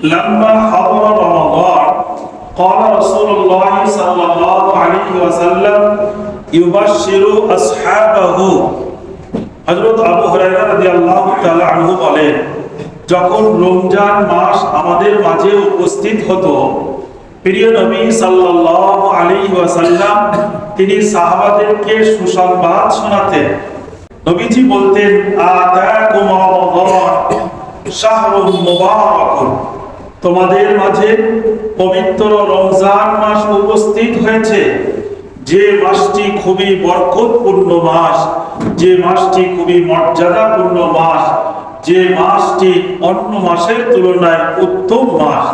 لما حضر رمضان قال رسول الله صلى الله عليه وسلم يبشر أصحابه হযরত আবু হুরায়রা রাদিয়াল্লাহু তাআলা আনহু বলেন যখন রমজান মাস আমাদের মাঝে উপস্থিত হতো প্রিয় নবী সাল্লাল্লাহু আলাইহি ওয়াসাল্লাম তিনি সাহাবাদেরকে সুসংবাদ শোনাতেন নবীজি বলতেন আতাকুম রমাদান শাহরুম মুবারাকুন তোমাদের মাঝে পবিত্র রমজান মাস উপস্থিত হয়েছে। যে মাসটি খুবই বরকতপূর্ণ মাস, যে মাসটি খুবই মর্যাদাপূর্ণ মাস, যে মাসটি অন্য মাসের তুলনায় উত্তম মাস।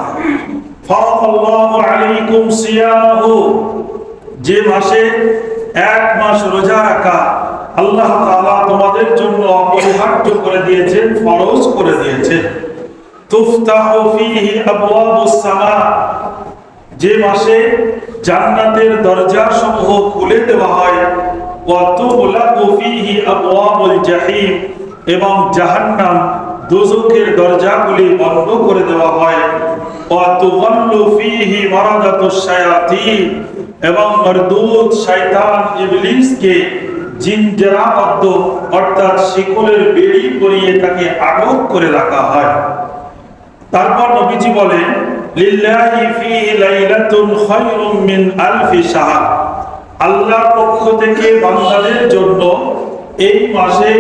যে মাসে এক মাস রোজা রাখা আল্লাহ তাআলা তোমাদের জন্য অপরিহার্য করে দিয়েছেন, ফরজ করে দিয়েছেন তুফতাহু ফীহি আবওয়াবুস সামা যে মাসে জান্নাতের দরজা সমূহ খুলে দেওয়া হয় এবং জাহান্নাম দোজখের দরজাগুলি বন্ধ করে দেওয়া হয়। এবং অর্থাৎ শিকলের বেড়ি পরিয়ে তাকে আটক করে রাখা হয়। তারপর নবীজি বলেন, লিল্লাহি ফীহি লাইলাতুন খায়রুম মিন আলফি শাহর। আল্লাহর পক্ষ থেকে বান্দাদের জন্য এই মাসে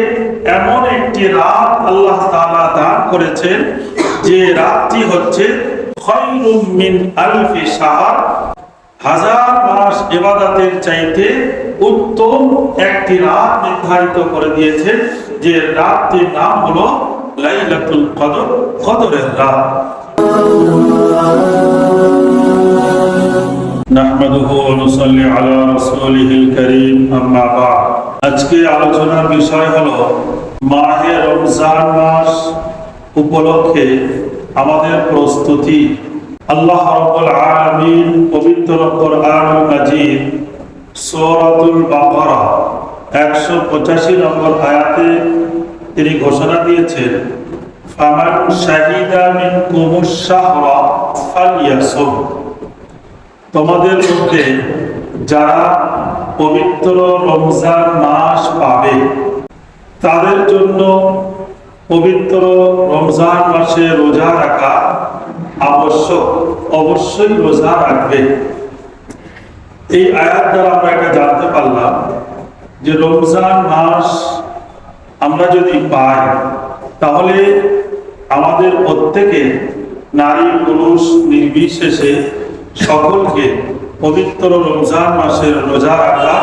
এমন একটি রাত আল্লাহ তাআলা দান করেছেন, যে রাতটি হচ্ছে খায়রুম মিন আলফি শাহর। হাজার মাস ইবাদতের চাইতে উত্তম একটি রাত নির্ধারিত করে দিয়েছেন, যে রাতটির নাম হলো লাইলাতুল কদর কদরের রাত نحمده ونصلي على رسوله الكريم اما بعد আজকে আলোচনার বিষয় হলো মাহে রমজান মাস উপলক্ষে আমাদের প্রস্তুতি আল্লাহ রাব্বুল আলামিন পবিত্র কোরআনুল মাজিদ সূরাতুল বাকারা 185 নম্বর আয়াতে তিনি ঘোষণা দিয়েছেন ফামান শাহিদা মিনকুমুশ শাহরা ফালইয়াসুম তোমাদের মধ্যে যারা পবিত্র রমজান মাস পাবে, তাদের জন্য পবিত্র রমজান মাসে রোজা রাখা আবশ্যক, অবশ্যই রোজা রাখবে। এই আয়াত দ্বারা আমরা এটা জানতে পারলাম যে রমজান মাস আমরা যদি পাই, তাহলে আমাদের প্রত্যেকে নারী, পুরুষ, নির্বিশেষে সকলকে পবিত্র রমজান মাসের রোজা রাখা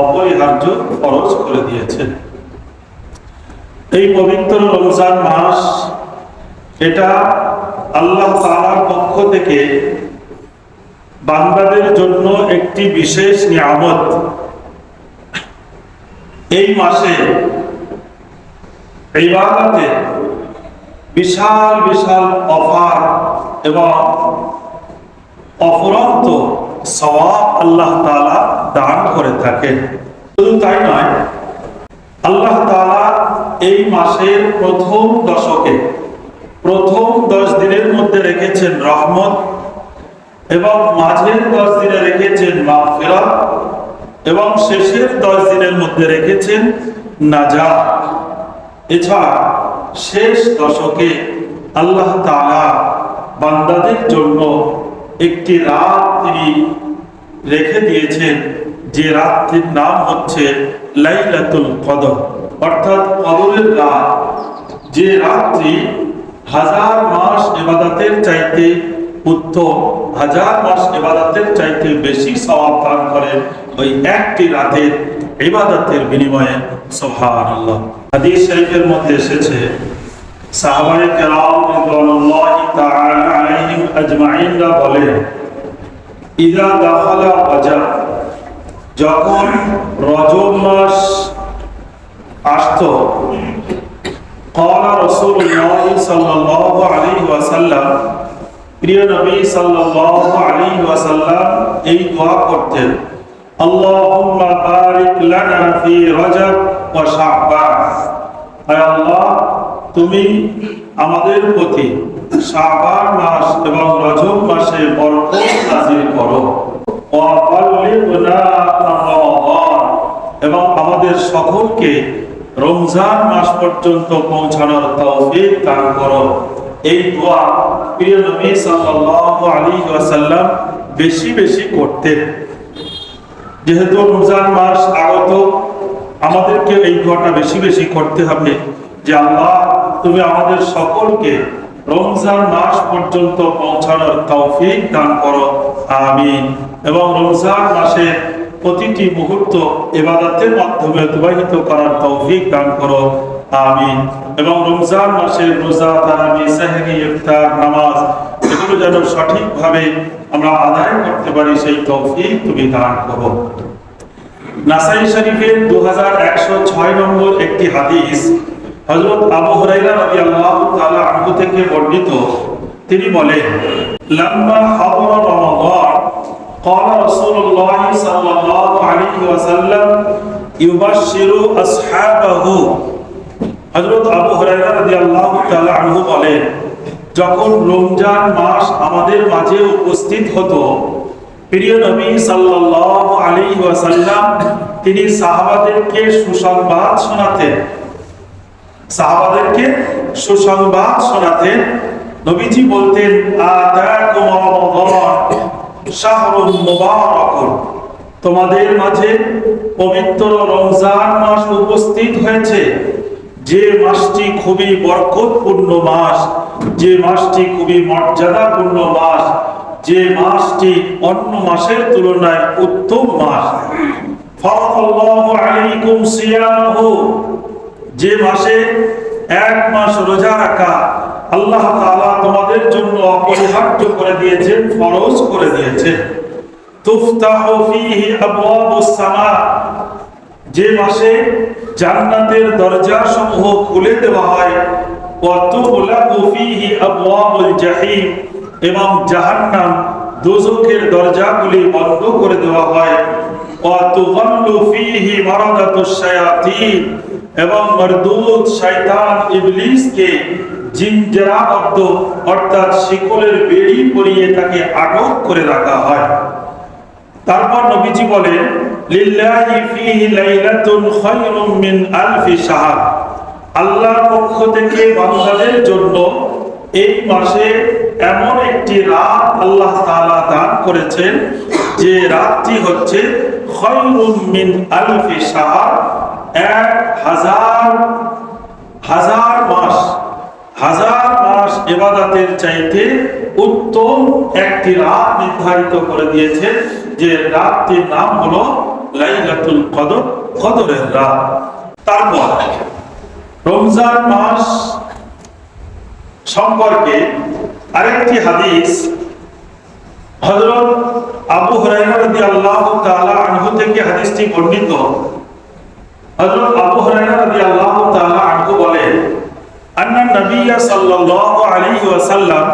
অপরিহার্য খরচ করে দিয়েছেন এই পবিত্র রমজান মাস, এটা আল্লাহ তাআলার পক্ষ থেকে বান্দাদের জন্য একটি বিশেষ নিয়ামত। এই মাসে ইবাদতে বিশাল বিশাল অফার এবং অফুরন্ত সওয়াব আল্লাহ তাআলা দান করে থাকেন। শুধু তাই নয়, আল্লাহ তাআলা এই মাসের প্রথম দশকে, প্রথম দশ দিনের মধ্যে রেখেছেন রহমত এবং মাঝের দশ দিনে রেখেছেন মাগফিরাত এবং শেষের দশ দিনের মধ্যে রেখেছেন নাজা এছাড়া শেষ দশকে আল্লাহ তাআলা বান্দাদের জন্য একটি রাত তিনি রেখে দিয়েছেন, যে রাতটির নাম হচ্ছে লাইলাতুল কদর। অর্থাৎ কদরের রাত, যে রাত্রি হাজার মাস ইবাদতের চাইতে উত্তম, হাজার মাস ইবাদতের চাইতে বেশি সওয়াব দান করে ওই একটি রাতের ইবাদতের বিনিময়ে সুবহানাল্লাহ হাদিস শরীফের মধ্যে এসেছে সাহাবায়ে কেরাম রিদওয়ানুল্লাহি তাআলা আলাইহিম আজমাইনরা বলেন ইদা দাখালা রজব যখন রজব মাস আসতো قال رسول الله صلى الله عليه وسلم প্রিয় নবী সাল্লাল্লাহু আলাইহি ওয়াসাল্লাম এই দোয়া করতেন বারিক লানা ফি রজব ওয়া শাবান। আয় আল্লাহ, তুমি আমাদের প্রতি শাবান মাস এবং রজব মাসে বরকত নাজিল করো। এবং আমাদের সকলকে রমজান মাস পর্যন্ত পৌঁছানোর তৌফিক দান করো। এই দোয়া প্রিয় নবী সাল্লাল্লাহু আলাইহি ওয়াসাল্লাম বেশি বেশি করতেন। যেহেতু রমজান মাস আগত আমাদেরকে এই দোয়াটা বেশি বেশি করতে হবে যে আল্লাহ, তুমি আমাদের সকলকে রমজান মাস পর্যন্ত পৌঁছানোর তৌফিক দান করো। আমিন। এবং রমজান মাসে প্রতিটি মুহূর্ত এবাদতের মাধ্যমে অতিবাহিত করার তৌফিক দান করো। আমিন। এবং রমজান মাসের রোজা, তারাবি, সাহেরি, ইফতার, নামাজ এগুলো যেন সঠিকভাবে আমরা আদায় করতে পারি সেই তৌফিক তুমি দান করো নাসাই শরীফের 2106 নম্বর একটি হাদিস হযরত আবু হুরায়রা রাদিয়াল্লাহু তাআলা আনহু থেকে বর্ণিত তিনি বলেন লাম্মা হাদরা রমাদান قال رسول الله صلى الله عليه وسلم يبشر أصحابه হযরত আবু হুরায়রা রাদিয়াল্লাহু তাআলা আনহু বলেন যখন রমজান মাস আমাদের মাঝে উপস্থিত হতো, প্রিয় নবী সাল্লাল্লাহু আলাইহি ওয়াসাল্লাম তিনি সাহাবাদেরকে সুসংবাদ শোনাতেন। সাহাবাদেরকে সুসংবাদ শোনাতেন। নবীজি বলতেন, আতাকুম রমাদান শাহরুন মুবারাকুন। তোমাদের মাঝে পবিত্র রমজান মাস উপস্থিত হয়েছে। যে মাসটি খুবই বরকতপূর্ণ মাস, যে মাসটি খুবই মর্যাদাপূর্ণ মাস, যে মাসটি অন্য মাসের তুলনায় উত্তম মাস। যে মাসে এক মাস রোজা রাখা আল্লাহ তাআলা তোমাদের জন্য অপরিহার্য করে দিয়েছেন, ফরজ করে দিয়েছেন। যে মাসে জান্নাতের দরজা সমূহ খুলে দেওয়া হয় এবং জাহান্নাম দোজখের দরজাগুলি বন্ধ করে দেওয়া হয়। এবং মরদুদ শয়তান ইবলিসকে জিনজরাবদ্ধ অর্থাৎ শিকলের বেড়ি পরিয়ে তাকে আটক করে রাখা হয়। তারপর নবীজি বলেন লিল্লাহি ফীহি লাইলাতুন খায়রুম মিন আলফি শাহর। আল্লাহর পক্ষ থেকে বান্দাদের জন্য এই মাসে এমন একটি রাত আল্লাহ তাআলা দান করেছেন, যে রাতটি হচ্ছে খায়রুম মিন আলফি শাহর। এক হাজার হাজার মাস হাজার মাস এবাদাতের চাইতে উত্তম একটি রাত নির্ধারিত করে দিয়েছে যে রাতটির নাম হলো লাইলাতুল কদর, কদরের রাত। তারপর রমজান মাস সম্পর্কে আরেকটি হাদিস হযরত আবু হুরায়রা রাদিয়াল্লাহু তাআলা আনহু থেকে হাদিসটি বর্ণিত। হযরত আবু হুরায়রা রাদিয়াল্লাহু তাআলা আনহু বলেন, আন্না নবী সাল্লাল্লাহু আলাইহি ওয়াসাল্লাম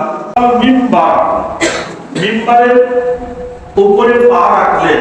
মিম্বার, মিম্বারের উপরে পা রাখলেন।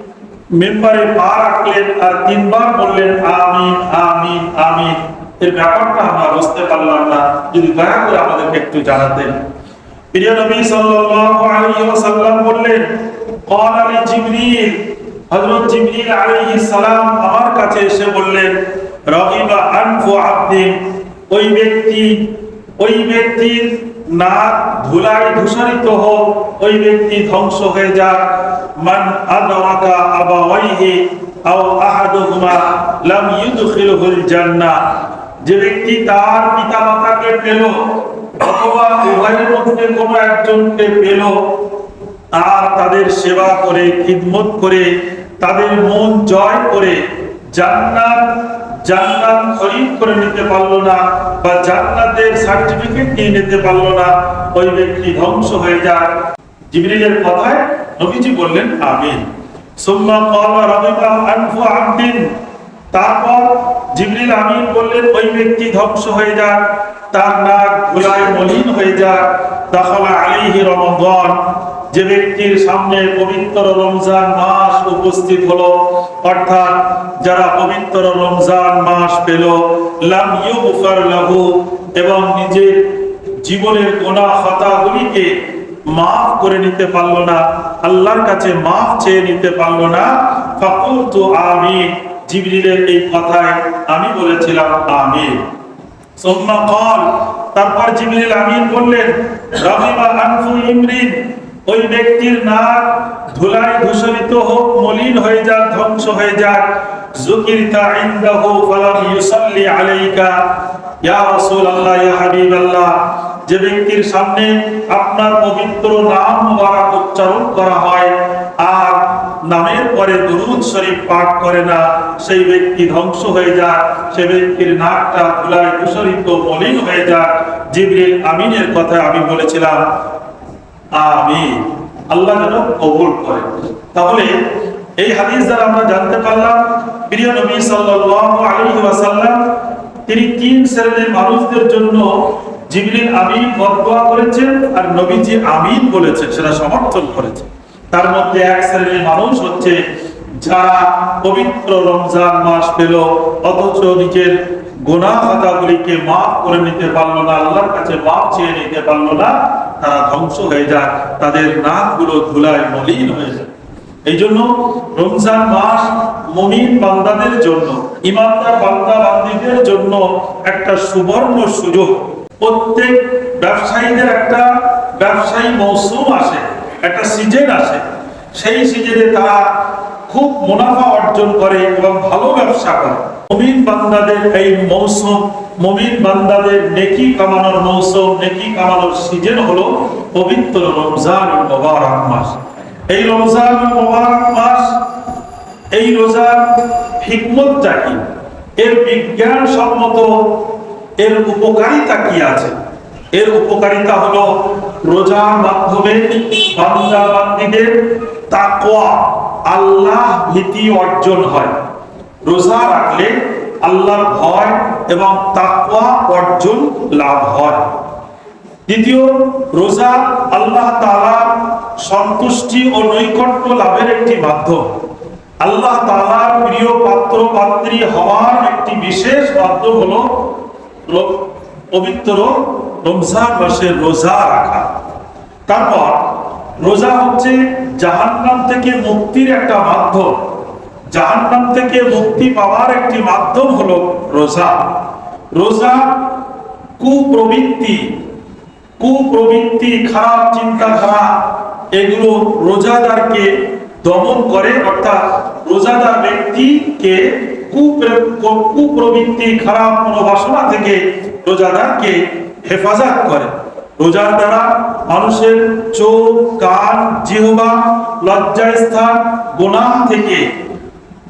মেম্বারে পা রাখলেন আর তিনবার বললেন আমিন আমিন আমিন এর ব্যাপারটা আমরা বুঝতে পারলাম না যদি দয়া করে আমাদেরকে একটু জানাতেন প্রিয় নবী সাল্লাল্লাহু আলাইহি ওয়াসাল্লাম বললেন قال لي জিবরিল হযরত জিবরিল আলাইহিস সালাম আমার কাছে এসে বললেন রাগিবা আনফু আব্দিন ওই ব্যক্তি ওই ব্যক্তির নাক ধুলায় ধূসরিত হোক, ওই ব্যক্তি ধ্বংস হয়ে যাক। মান আদরাকা আবাওয়াইহি আও আহাদুহুমা লাম ইউদখিলহুল জান্নাহ যে ব্যক্তি তার পিতামাতাকে পেল, অথবা উভয়ের মধ্যে কোনো একজনকে পেল, আর তাদের সেবা করে, খিদমত করে, তাদের মন জয় করে জান্নাত জান্নাত খরিদ করে নিতে পারল না বা জান্নাতের সার্টিফিকেট নিয়ে নিতে পারল না, ওই ব্যক্তি ধ্বংস হয়ে যায়। জিবরিলের কথায় নবীজি বললেন, আমিন। সুম্মা ক্বালা রাবিবা আনফু আবদিন। তারপর জিবরিল আমিন বললেন, ওই ব্যক্তি ধ্বংস হয়ে যাক, তার নাক গোলায় মলিন হয়ে যাক। দাখালা আলাইহি রমাদান। যে ব্যক্তির সামনে পবিত্র রমজান মাস উপস্থিত হলো, অর্থাৎ যারা পবিত্র রমজান মাস পেল, লাম লাহু, এবং নিজের জীবনের গোনা খাতাগুলিকে মাফ করে নিতে পারল না, আল্লাহর কাছে মাফ চেয়ে নিতে পারল না, ফাকুলতু আমিন, জিবরিলের এই কথায় আমি বলেছিলাম ক্বাল, তারপর জিবরিল আমিন বললেন রাবিবা আনফু ইমরিন ওই ব্যক্তির নাক ধুলায় ধূসরিত হোক, মলিন হয়ে যাক, ধ্বংস হয়ে যাক। যুকিরতা ইনদাহু ফালাম ইউসাল্লি আলাইকা। ইয়া রাসূলুল্লাহ, ইয়া হাবিবাল্লাহ, যে ব্যক্তির সামনে আপনার পবিত্র নাম মুবারক উচ্চারণ করা হয়, আর নামের পরে দুরুদ শরীফ পাঠ করে না, সেই ব্যক্তি ধ্বংস হয়ে যায় সে ব্যক্তির নাকটা ধুলায় দূষরিত মলিন হয়ে যাক। জিবরিল আমিনের কথা আমি বলেছিলাম আল্লাহ যেন কবুল করে তাহলে এই হাদিস দ্বারা আমরা জানতে পারলাম, প্রিয় নবী সাল্লাল্লাহু তিনি তিন শ্রেণির মানুষদের জন্য জিবরিল আমিন বদদোয়া করেছেন আর নবীজি আমিন বলেছেন, সেটা সমর্থন করেছেন। তার মধ্যে এক শ্রেণির মানুষ হচ্ছে যারা পবিত্র রমজান মাস পেল, অথচ নিজের গোনা খাতাগুলিকে মাফ করে নিতে পারল না, আল্লাহর কাছে মাফ চেয়ে নিতে পারল না। তারা ধ্বংস হয়ে যায় তাদের নাকগুলো ধুলায় মলিন হয়ে যায় এই জন্য রমজান মাস মমিন বান্দাদের জন্য, ইমানদার বান্দা বান্দিদের জন্য একটা সুবর্ণ সুযোগ। প্রত্যেক ব্যবসায়ীদের একটা ব্যবসায়ী মৌসুম আসে, একটা সিজন আসে। সেই সিজনে তারা খুব মুনাফা অর্জন করে এবং ভালো ব্যবসা করে। মমিন বান্দাদের এই মৌসুম, মমিন বান্দাদের নেকি কামানোর মৌসুম, নেকি কামানোর সিজন হলো পবিত্র রমজান মোবারক মাস। এই রমজান মোবারক মাস, এই রোজার হিকমতটা কি? এর বিজ্ঞান সম্মত এর উপকারিতা কি আছে? এর উপকারিতা হলো রোজার মাধ্যমে বান্দা বান্দীদের তাকওয়া আল্লাহ ভীতি অর্জন হয়। রোজা রাখলে আল্লাহর ভয় এবং তাকওয়া অর্জন লাভ হয়। দ্বিতীয়, রোজা আল্লাহ তাআলা সন্তুষ্টি ও নৈকট্য লাভের একটি মাধ্যম। আল্লাহ তাআলার প্রিয় পাত্র পাত্রী হওয়ার একটি বিশেষ মাধ্যম হলো পবিত্র রমজান মাসের রোজা রাখা। তারপর রোজা হচ্ছে জাহান্নাম থেকে মুক্তির একটা মাধ্যম। জাহান্নাম থেকে মুক্তি পাওয়ার একটি মাধ্যম হলো রোজা। রোজা কুপ্রবৃত্তি কুপ্রবৃত্তি, খারাপ চিন্তাধারা, এগুলো রোজাদারকে দমন করে, অর্থাৎ রোজাদার ব্যক্তিকে কুপ্রে- কুপ্রবৃত্তি, খারাপ মনোবাসনা থেকে রোজাদারকে হেফাজত করে। রোজার দ্বারা মানুষের চোখ, কান, জিহবা লজ্জায় লজ্জাস্থান গোনাহ থেকে,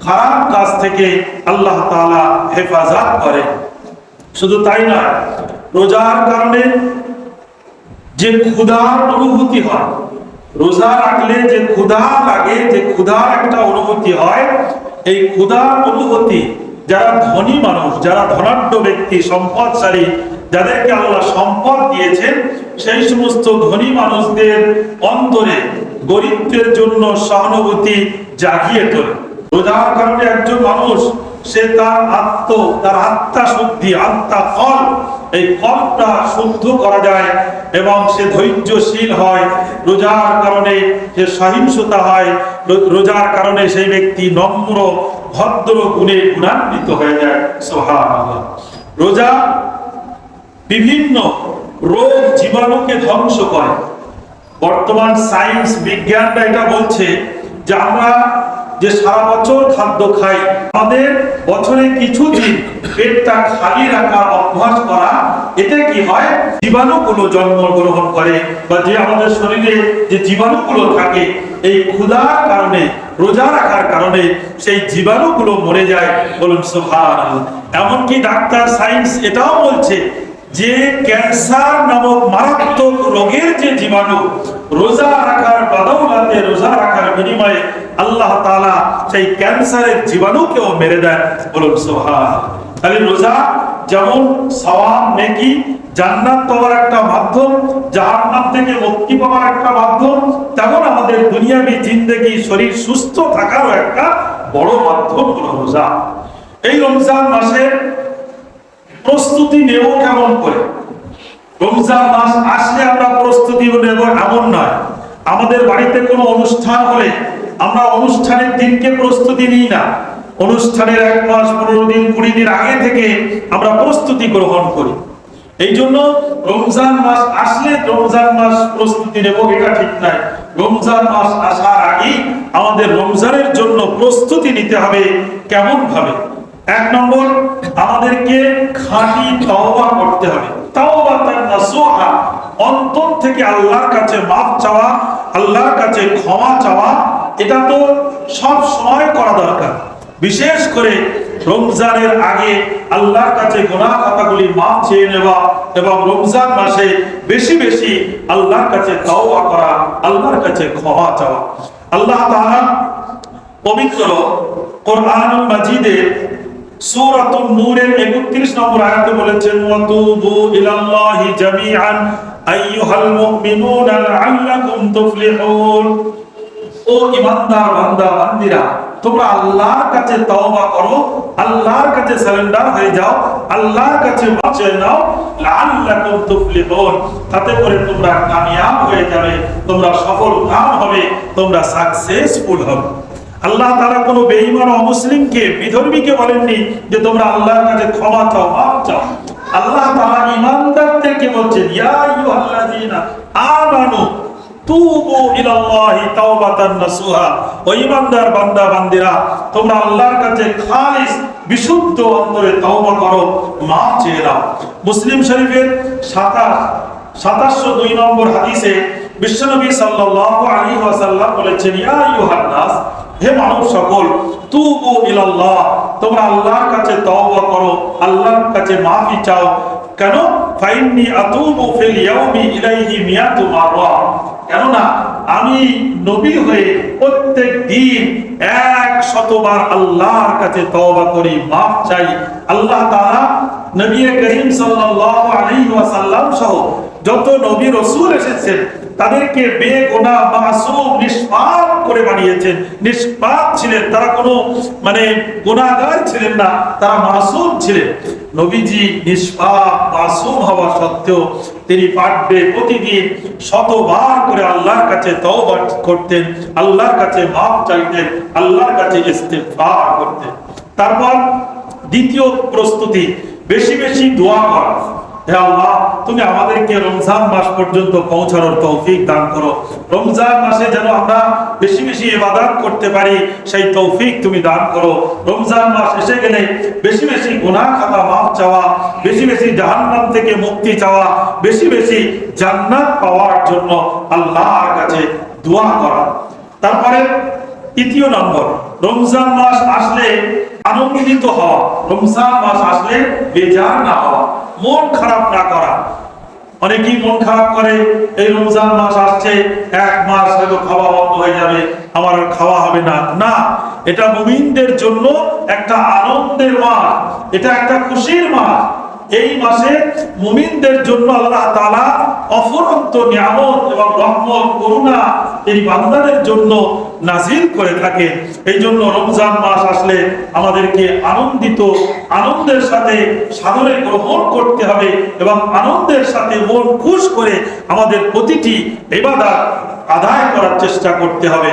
খারাপ কাজ থেকে আল্লাহ তাআলা হেফাজত করে। শুধু তাই না রোজার কারণে যে ক্ষুধার অনুভূতি হয়, রোজা রাখলে যে ক্ষুধা লাগে, যে ক্ষুধার একটা অনুভূতি হয়, এই ক্ষুধার অনুভূতি, যারা ধনী মানুষ, যারা ধনাঢ্য ব্যক্তি, সম্পদশালী যাদেরকে আল্লাহ সম্পদ দিয়েছেন, সেই সমস্ত ধনী মানুষদের অন্তরে গরিবদের জন্য সহানুভূতি জাগিয়ে তোলে। রোজার কারণে একজন মানুষ, সে তার আত্ম, তার আত্মা শুদ্ধি, আত্মা ফল, এই ফলটা শুদ্ধ করা যায় এবং সে ধৈর্যশীল হয়। রোজার কারণে সে সহিংসতা হয়। রোজার কারণে সেই ব্যক্তি নম্র, ভদ্র, গুণে গুণান্বিত হয়ে যায়। সুবহানাল্লাহ। রোজা বিভিন্ন রোগ জীবাণুকে ধ্বংস করে। বর্তমান সায়েন্স বিজ্ঞানটা এটা বলছে যে আমরা যে সারা বছর খাদ্য খাই, আমাদের বছরে কিছু দিন পেটটা খালি রাখার অভ্যাস করা, এতে কি হয়? জীবাণুগুলো জন্মগ্রহণ করে বা যে আমাদের শরীরে যে জীবাণুগুলো থাকে, এই ক্ষুধার কারণে, রোজা রাখার কারণে সেই জীবাণুগুলো মরে যায়। বলুন সুভান এমনকি ডাক্তার সায়েন্স এটাও বলছে যে ক্যান্সার নামক মারাত্মক রোগের যে জীবাণু, রোজা রাখার বাদৌলাতে, রোজা রাখার বিনিময়ে আল্লাহ তাআলা সেই ক্যান্সারের জীবাণুকেও মেরে দেন। বলুন সুবহান তাহলে রোজা যেমন সওয়াব, নেকি, জান্নাত পাওয়ার একটা মাধ্যম, জাহান্নাম থেকে মুক্তি পাওয়ার একটা মাধ্যম, তেমন আমাদের দুনিয়াবি জিন্দেগি, শরীর সুস্থ থাকারও একটা বড় মাধ্যম রোজা। এই রমজান মাসের প্রস্তুতি নেব কেমন করে? রমজান মাস আসলে আমরা প্রস্তুতি নেব এমন নয়। আমাদের বাড়িতে কোনো অনুষ্ঠান হলে আমরা অনুষ্ঠানের দিনকে প্রস্তুতি নিই না। অনুষ্ঠানের এক মাস, পনেরো দিন, কুড়ি দিন আগে থেকে আমরা প্রস্তুতি গ্রহণ করি। এই জন্য রমজান মাস আসলে রমজান মাস প্রস্তুতি নেব, এটা ঠিক নাই রমজান মাস আসার আগেই আমাদের রমজানের জন্য প্রস্তুতি নিতে হবে কেমন ভাবে এক নম্বর, আমাদেরকে খাঁটি তওবা করতে হবে। তাওবাতান নাসুহা, অন্তর থেকে আল্লাহর কাছে মাফ চাওয়া, আল্লাহর কাছে ক্ষমা চাওয়া, এটা তো সব সময় করা দরকার। বিশেষ করে রমজানের আগে আল্লাহর কাছে গোনাহ খাতাগুলি মাফ চেয়ে নেওয়া এবং রমজান মাসে বেশি বেশি আল্লাহর কাছে তাওবা করা, আল্লাহর কাছে ক্ষমা চাওয়া। আল্লাহ তাআলা পবিত্র কোরআনুল মাজিদের সূরাতুন নূরের 31 নম্বর আয়াতে বলেছেন ইলাল্লাহি জামিআন, আইয়ুহাল মুমিনুনা লাআল্লাকুম তুফলিহুন। ও ইমানদার বান্দা, বান্দিরা, তোমরা আল্লাহর কাছে তওবা করো, আল্লাহর কাছে সারেন্ডার হয়ে যাও, আল্লাহর কাছে বাঁচে নাও, লাআল্লাকুম তুফলিহুন। তাতে করে তোমরা কামিয়াব হয়ে যাবে, তোমরা সফল কাম হবে, তোমরা সাকসেসফুল হবে। আল্লাহ তারা কোনো বেঈমান অমুসলিমকে বিধর্মীকে বলেননি যে তোমরা আল্লাহর কাছে ক্ষমা চাও, মাফ চাও। আল্লাহ তারা ইমানদারদেরকে বলছেন, ইয়া আইয়ুহাল্লাযীনা আমানু তুবু ইলাল্লাহি তাওবাতান নাসুহা। ও ইমানদার বান্দা, বান্দিরা, তোমরা আল্লাহর কাছে খালিস, বিশুদ্ধ অন্তরে তওবা করো, মাফ চেয়ে নাও। মুসলিম শরীফের 27 সাতাশশো দুই নম্বর হাদিসে বিশ্বনবী সাল্লাল্লাহু আলাইহি ওয়াসাল্লাম বলেছেন, ইয়া আইয়ুহান নাস হে মানব সকল, তুবু ইলাল্লাহ, তোমরা আল্লাহর কাছে তওবা করো, আল্লাহর কাছে মাফি চাও। কেন? ফাইন্নি আতুবু ফিল ইয়াউমি ইলাইহি মিয়াতু মাররা কেননা আমি নবী হয়ে প্রত্যেক দিন এক শতবার আল্লাহর কাছে তওবা করি, মাফ চাই। আল্লাহ তাআলা নবী করিম সাল্লাল্লাহু আলাইহি ওয়াসাল্লাম সহ যত নবী রাসূল এসেছেন, তাদেরকে বেগুনা, মাসুম নিষ্পাপ করে বানিয়েছেন। নিষ্পাপ ছিলেন, তারা কোনো মানে গুনাহগার ছিলেন না, তারা মাসুম ছিলেন। নবীজি নিষ্পাপ, মাসুম হওয়া সত্ত্বেও তিনি পাঠবে প্রতিদিন শতবার করে আল্লাহর কাছে তওবা করতেন, আল্লাহর কাছে মাফ চাইতেন, আল্লাহর কাছে ইস্তেগফার করতেন। তারপর দ্বিতীয় প্রস্তুতি, বেশি বেশি দোয়া করা। হে আল্লাহ, তুমি আমাদেরকে রমজান মাস পর্যন্ত পৌঁছানোর তৌফিক দান করো। রমজান মাসে যেন আমরা বেশি বেশি ইবাদত করতে পারি, সেই তৌফিক তুমি দান করো। রমজান মাস এসে গেলে বেশি বেশি গুনাহ খাতা মাফ চাওয়া, বেশি বেশি জাহান্নাম থেকে মুক্তি চাওয়া, বেশি বেশি জান্নাত পাওয়ার জন্য আল্লাহর কাছে দোয়া করা। তারপরে তৃতীয় নম্বর, রমজান মাস আসলে আনন্দিত হওয়া। রমজান মাস আসলে বেজার না হওয়া। মন খারাপ না করা। অনেকেই মন খারাপ করে, এই রমজান মাস আসছে, এক মাস হয়তো খাওয়া বন্ধ হয়ে যাবে, আমার আর খাওয়া হবে না। না, এটা মুমিনদের জন্য একটা আনন্দের মাস, এটা একটা খুশির মাস। এই মাসে মুমিনদের জন্য আল্লাহ তাআলা অফুরন্ত নিয়ামত এবং রহমত, করুণা এই বান্দাদের জন্য নাজিল করে থাকে। এই জন্য রমজান মাস আসলে আমাদেরকে আনন্দিত, আনন্দের সাথে সাদরে গ্রহণ করতে হবে এবং আনন্দের সাথে মন খুশ করে আমাদের প্রতিটি ইবাদত আদায় করার চেষ্টা করতে হবে।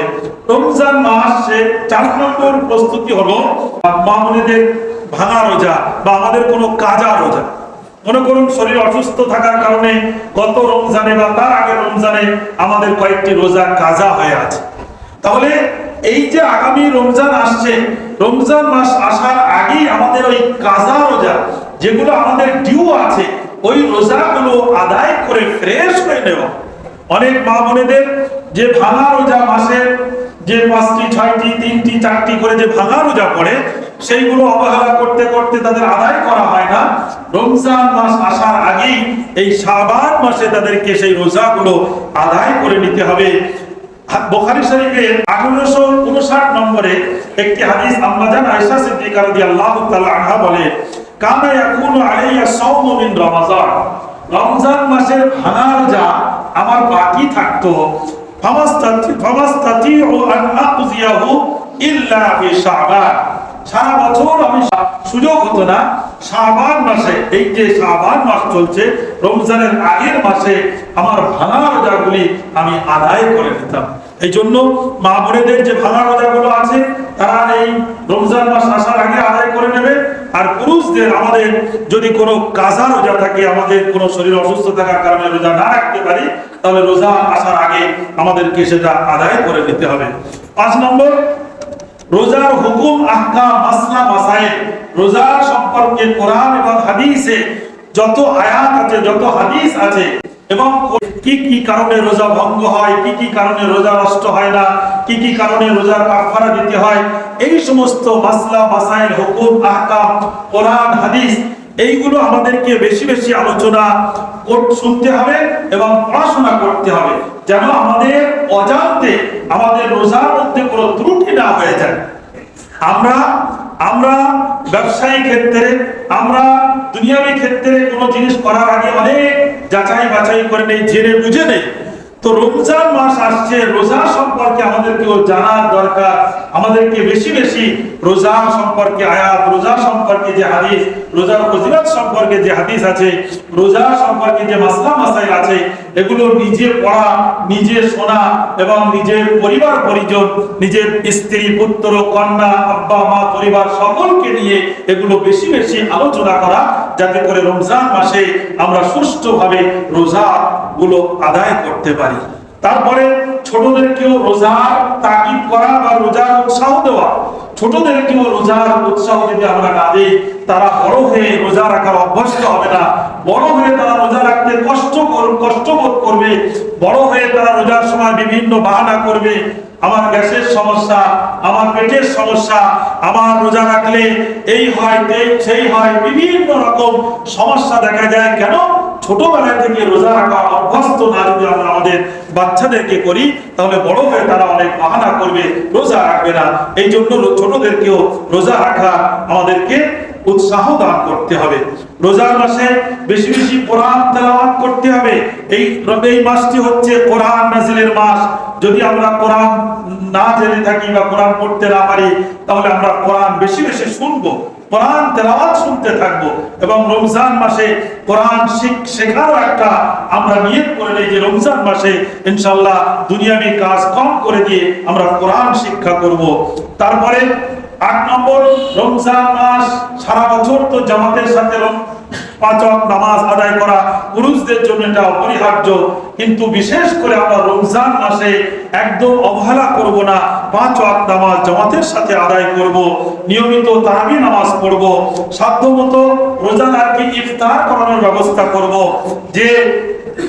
রমজান মাসে চার নম্বর প্রস্তুতি হলো মামুনিদের ভাঙা রোজা বা আমাদের কোনো কাজা রোজা। মনে করুন, শরীর অসুস্থ থাকার কারণে গত রমজানে বা তার আগের রমজানে আমাদের কয়েকটি রোজা কাজা হয়ে আছে। তাহলে এই যে আগামী রমজান আসছে, রমজান মাস আসার আগেই আমাদের ওই কাজা রোজা, যেগুলো আমাদের ডিউ আছে, ওই রোজাগুলো আদায় করে ফ্রেশ হয়ে নেওয়া। অনেক মা বোনেদের যে ভাঙা রোজা মাসে যে পাঁচটি, ছয়টি, তিনটি, চারটি করে যে ভাঙা রোজা পড়ে সেইগুলো অবহেলা করতে করতে তাদের আদায় করা হয় না। রমজান মাস আসার আগেই এই শাবান মাসে তাদেরকে সেই রোজাগুলো আদায় করে নিতে হবে। বোখারি শরীফে আঠারোশো উনষাট নম্বরে একটি হাদিস আম্মাজান আয়েশা সিদ্দিকা রাদিয়াল্লাহু তাআলা আনহা বলে, কামা ইয়াকুনু আলাইয়া সাওমু মিন রমাজান। রমজান মাসের ভাঙা রোজা আমার বাকি থাকতো, ফামাস্তাতি, ফামাস্তাতিউ আন আকজিয়াহু ইল্লা ফি শাবান। সারা বছর আমি সুযোগ হতো না। শাবান মাসে, এই যে শাবান মাস চলছে, রমজানের আগের মাসে আমার ভাঙা রোজাগুলি আমি আদায় করে নিতাম। এই জন্য মা বোনেদের যে ভাঙা রোজাগুলো আছে, তারা এই রমজান মাস আসার আগে আদায় করে নেবে। আর পুরুষদের আমাদের যদি কোনো কাজা রোজা থাকে, আমাদের কোনো শরীর অসুস্থ থাকার কারণে রোজা না রাখতে পারি, তাহলে রোজা আসার আগে আমাদেরকে সেটা আদায় করে নিতে হবে। পাঁচ নম্বর রোজার হুকুম, আহকাম, মাসলা মাসাইল রোজার সম্পর্কে কোরআন এবং হাদিসে যত আয়াত আছে, যত হাদিস আছে, এবং কি কি কারণে রোজা ভঙ্গ হয়, কি কি কারণে রোজা নষ্ট হয় না, কি কি কারণে রোজার কাফারা দিতে হয়, এই সমস্ত মাসলা মাসাইল হুকুম, আহকাম, কোরআন, হাদিস এইগুলো আমাদেরকে বেশি বেশি আলোচনা শুনতে হবে এবং পড়াশোনা করতে হবে যেন আমাদের অজান্তে আমাদের রোজার মধ্যে কোনো ত্রুটি না হয়ে যায়। আমরা আমরা ব্যবসায়ী ক্ষেত্রে, আমরা দুনিয়াবী ক্ষেত্রে কোনো জিনিস করার আগে অনেক যাচাই বাছাই করে নেই, জেনে বুঝে নেই। তো রমজান মাস আসছে, রোজা সম্পর্কে আমাদেরকেও জানার দরকার। আমাদেরকে বেশি বেশি রোজা সম্পর্কে আয়াত, রোজা সম্পর্কে যে হাদিস, রোজার ফজিলত সম্পর্কে যে হাদিস আছে, রোজা সম্পর্কে যে মাসলা মাসাইল আছে, এগুলো নিজে পড়া, নিজে শোনা এবং নিজের পরিবার পরিজন, নিজের স্ত্রী, পুত্র, কন্যা, আব্বা, মা, পরিবার সকলকে নিয়ে এগুলো বেশি বেশি আলোচনা করা, যাতে করে রমজান মাসে আমরা সুষ্ঠুভাবে রোজা গুলো আদায় করতে পারি। তারপরে ছোটদেরকেও রোজার তাকিদ করা বা রোজার উৎসাহ দেওয়া। ছোটদেরকেও রোজার উৎসাহ যদি আমরা না দিই, তারা বড় হয়ে রোজা রাখার অভ্যস্ত হবে না। বড় হয়ে তারা রোজা রাখতে কষ্ট কষ্ট বোধ করবে। বড় হয়ে তারা রোজার সময় বিভিন্ন বাহানা করবে। আমার গ্যাসের সমস্যা, আমার পেটের সমস্যা, আমার রোজা রাখলে এই হয় সেই হয়, বিভিন্ন রকম সমস্যা দেখা যায়। কেন? ছোটবেলা থেকে রোজা রাখা অভ্যস্ত না যদি আমরা আমাদের বাচ্চাদেরকে করি, তাহলে বড় হয়ে তারা অনেক বাহানা করবে, রোজা রাখবে না। এই জন্য ছোটদেরকেও রোজা রাখা আমাদেরকে উৎসাহ দান করতে হবে। রোজার মাসে বেশি বেশি কোরআন তেলাওয়াত করতে হবে। এই এই মাসটি হচ্ছে কোরআন নাজিলের মাস। যদি আমরা কোরআন না জেনে থাকি বা কোরআন পড়তে না পারি, তাহলে আমরা কোরআন বেশি বেশি শুনব। কোরআন তেলাওয়াত শুনতে থাকব এবং রমজান মাসে কোরআন শিখ- শেখারও একটা আমরা নিয়ত করে নেই যে রমজান মাসে ইনশাল্লাহ দুনিয়াবি কাজ কম করে দিয়ে আমরা কোরআন শিক্ষা করব। তারপরে আট নম্বর, রমজান মাস সারা বছর তো জামাতের সাথে রম- পাঁচ ওয়াক্ত নামাজ আদায় করা পুরুষদের জন্য এটা অপরিহার্য। কিন্তু বিশেষ করে আমরা রমজান মাসে একদম অবহেলা করব না পাঁচ ওয়াক্ত নামাজ জামাতের সাথে আদায় করব, নিয়মিত নামাজ পড়ব রোজাদারকে ইফতার করানোর ব্যবস্থা করব। যে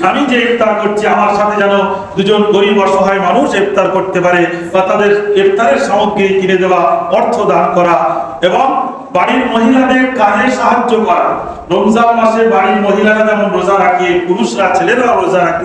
আমি যে ইফতার করছি, আমার সাথে যেন দুজন গরিব অসহায় মানুষ ইফতার করতে পারে বা তাদের ইফতারের সামগ্রী কিনে দেওয়া, অর্থ দান করা এবং বাড়ির মহিলাদের কাজে সাহায্য করা। রমজান মাসে বাড়ির মহিলারা যেমন রোজা রাখে, পুরুষরা ছেলেরা রোজা রাখে।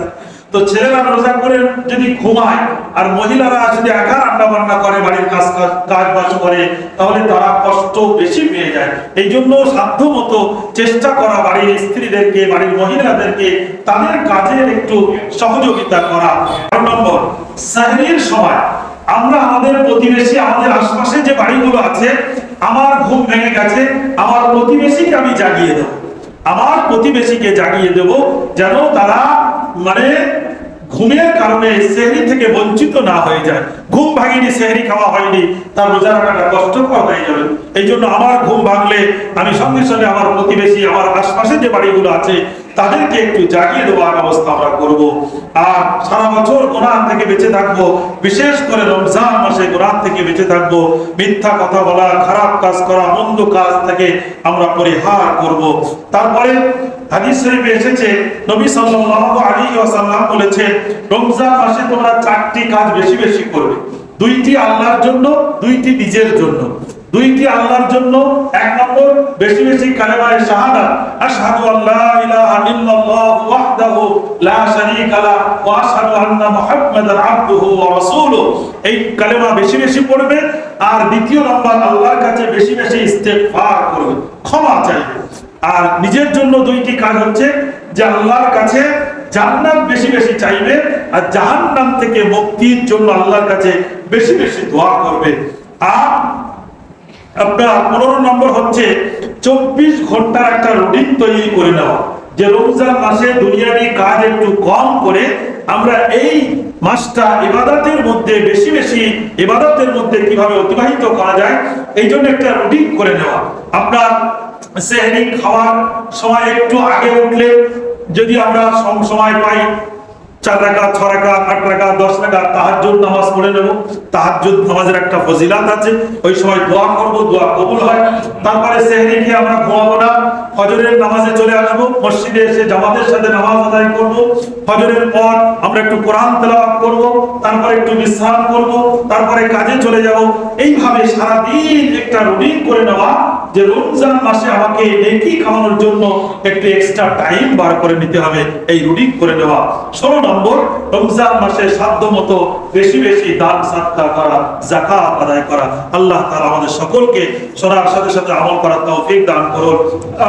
তো ছেলেরা রোজা করে যদি ঘুমায় আর মহিলারা যদি একা রান্না বান্না করে, বাড়ির কাজ, কাজ- বাজ করে, তাহলে তারা কষ্ট বেশি পেয়ে যায়। এই জন্য সাধ্য মতো চেষ্টা করা বাড়ির স্ত্রীদেরকে, বাড়ির মহিলাদেরকে তাদের কাজের একটু সহযোগিতা করা। নম্বর সাহরির সময়। আমরা প্রতিবেশী আমাদের আশপাশে যে বাড়িগুলো আছে, আমার ঘুম ভেঙে গেছে, আমার প্রতিবেশীকে আমি জাগিয়ে দেব। আমার প্রতিবেশীকে জাগিয়ে দেব যেন তারা মানে ঘুমের কারণে সেহরি থেকে বঞ্চিত না হয়ে যায়। ঘুম ভাঙিনি, সেহরি খাওয়া হয়নি। তার রোজা রাখাটা কষ্টকর হয়ে যাবে। এই জন্য আমার ঘুম ভাঙলে আমি সঙ্গে সঙ্গে আমার প্রতিবেশী, আমার আশপাশে যে বাড়িগুলো আছে, তাদেরকে একটু জাগিয়ে দেওয়ার ব্যবস্থা আমরা করব। আর সারা বছর গোনাহ থেকে বেঁচে থাকব। বিশেষ করে রমজান মাসে গোনাহ থেকে বেঁচে থাকব। মিথ্যা কথা বলা, খারাপ কাজ করা, মন্দ কাজ থেকে আমরা পরিহার করব। তারপরে হাদিস শরীফে এসেছে, নবী সাল্লাল্লাহু আলাইহি ওয়াসাল্লাম বলেছেন, রমজান মাসে তোমরা চারটি কাজ বেশি বেশি করবে। দুইটি আল্লাহর জন্য, দুইটি নিজের জন্য। দুইটি আল্লাহর জন্য, এক নম্বর, বেশি বেশি কালেমায়ে শাহাদাত। আশহাদু আল্লা ইলাহা ইল্লাল্লাহ ওয়াহদাহু লা শারীকা লা ওয়া আশহাদু আন্না মুহাম্মাদান আবদুহু ওয়া এই কালেমা বেশি বেশি পড়বে, আর দ্বিতীয় নম্বর, আল্লাহর কাছে বেশি বেশি ইস্তেগফার করবে। ক্ষমা চাইবে। আর নিজের জন্য দুইটি কাজ হচ্ছে যে আল্লাহর কাছে জান্নাত বেশি বেশি চাইবে আর জাহান্নাম থেকে মুক্তির জন্য আল্লাহর কাছে বেশি বেশি দোয়া করবে। আর আপনার পনেরো নম্বর হচ্ছে চব্বিশ ঘণ্টার একটা রুটিন তৈরি করে নেওয়া যে রমজান মাসে দুনিয়াবি কাজ একটু কম করে আমরা এই মাসটা ইবাদতের মধ্যে বেশি বেশি ইবাদতের মধ্যে কীভাবে অতিবাহিত করা যায়, এই জন্য একটা রুটিন করে নেওয়া। আপনার সেহরি খাওয়ার সময় একটু আগে উঠলে যদি আমরা সম সময় পাই চার ছ আট দশ নামাজ পড়ে নামাজের একটা ফজিলাত আছে। ওই সময় দোয়া করব, দোয়া কবুল হয়। তারপরে সেহরি খেয়ে আমরা ঘুমাবো না। ফজরের নামাজে চলে আসব। মসজিদে এসে জামাতের সাথে নামাজ আদায় করব। ফজরের পর আমরা একটু কোরআন তেলাওয়াত করব। তারপরে একটু বিশ্রাম করব। তারপরে কাজে চলে যাব। এইভাবে সারা দিন একটা রুটিন করে নেওয়া যে রমজান মাসে আমাকে নেকি খাওয়ানোর জন্য একটু এক্সট্রা টাইম বার করে নিতে হবে। এই রুটিন করে নেওয়া। ষোলো নম্বর রমজান মাসে সাধ্য মতো বেশি বেশি দান সাদকা করা জাকাত আদায় করা আল্লাহ তাআলা আমাদের সকলকে শোনার সাথে সাথে আমল করার তৌফিক দান করুন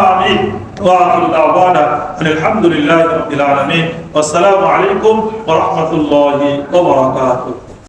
আমিন وآخر دعوانا أن الحمد لله رب العالمين والسلام عليكم ورحمة الله وبركاته